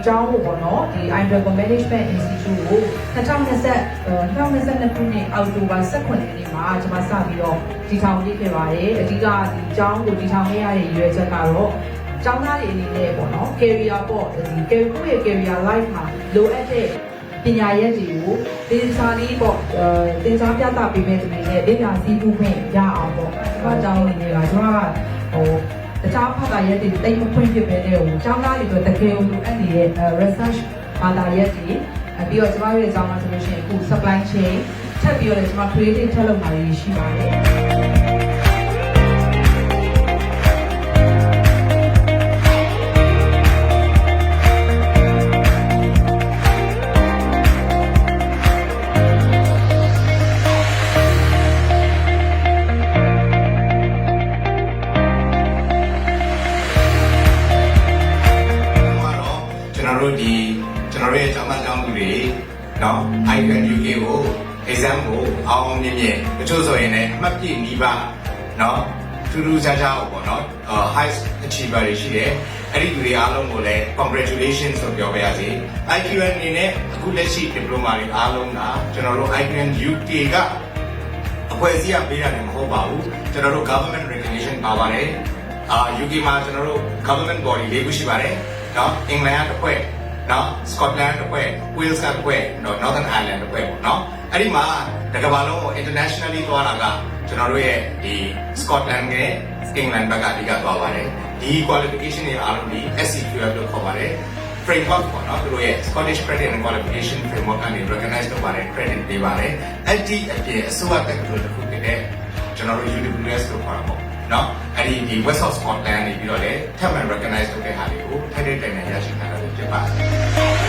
ဒီကျောင်းကိုပေါ့နော်ဒီ Idragon Management Institute ကို2020 2022ခုနှစ်အောက်တိုဘာ18ရက်နေ့မှာကျွန်မစပြီးတော့တည်ထောင်ပြခဲ့ပါတယ်အဓိကဒီကျောင်းကိုတည်ထောင်ခဲ့ရတဲ့ရည်ရွယ်ချက်ကတော့ကျောင်းသားတွေအနေနဲ့ပေါ့နော် career ပေါ့ဒီ career ကိုယ့်ရဲ့ career life မှာလိုအပ်တဲ့ပညာရက်တွေကိုသင်စားလေးပေါ့အဲသင်စားပြသပေးမဲ့သူတွေနဲ့လေ့လာစည်းမှုခွင့်ရအောင်ပေါ့ကျွန်မအကြောင်းအနေနဲ့ကကျွန်မကဟို တခြားဘာသာရပ်တွေတိတ်မဖွင့်ဖြစ်ပဲတဲ့ဟိုကျောင်းသားတွေအတွက်တကယ်ကိုလိုအပ်နေတဲ့ research ဘာသာရပ်တွေအဲပြီးတော့ကျွန်မတို့ရဲ့အကြောင်းမှာဆိုလို့ရှိရင်အခု supply chain ထပ်ပြီးတော့လည်းကျွန်မ creative ထပ်လုပ်မှာတွေရှိပါတယ် တော်တို့ဒီကျွန်တော်ရဲ့ကျောင်းသားကျောင်းသူတွေနော် Icon UK ကို exam ကိုအောင်အောင်မြင်မြင်တချို့ဆိုရင်လည်းအမှတ်ပြည့်နီးပါးနော်ထူးထူးခြားခြားပေါ့နော် high achiever တွေရှိတယ်အဲ့ဒီလူတွေအားလုံးကိုလည်း congratulations ဆိုပြောပါရစေ IQN အနေနဲ့အခုလက်ရှိ diploma တွေအားလုံးကကျွန်တော်တို့ IQN UK ကအဖွဲ့အစည်းကပေးရတယ်မဟုတ်ပါဘူးကျွန်တော်တို့ government recognition ပါပါတယ်အာ UK မှာကျွန်တော်တို့ government body လေးခုရှိပါတယ် နော်အင်္ဂလန်ကတစ်ဖွဲ့နော်စကော့တလန်တစ်ဖွဲ့ဝေးလ်စ်ကတစ်ဖွဲ့နော် Northern Ireland တစ်ဖွဲ့ပေါ့နော်အဲ့ဒီမှာတကမ္ဘာလုံးကို internationally သွားတာကကျွန်တော်တို့ရဲ့ဒီ Scotland နဲ့ England ဘက်ကအဓိကသွားပါတယ်ဒီ qualification တွေအားလုံးဒီ SCQF လို့ခေါ်ပါတယ် framework ပေါ့နော်သူတို့ရဲ့ Scottish Credit and Qualification Framework ကနေ recognize လုပ်ပါတယ် credit ပေးပါတယ်အဲ့ဒီအပြင်အစိုးရတက္ကသိုလ်တစ်ခုဖြစ်တဲ့ကျွန်တော်တို့ UWS လို့ခေါ်တာပေါ့နော် အဲ့ဒီဒီ West of Scotland နေပြီးတော့လည်းထပ်မံ recognize လုပ်တဲ့ဟာလေးကိုထပ်ထပ်တိုင်တိုင်ရရှိနိုင်တာဖြစ်ပါတယ်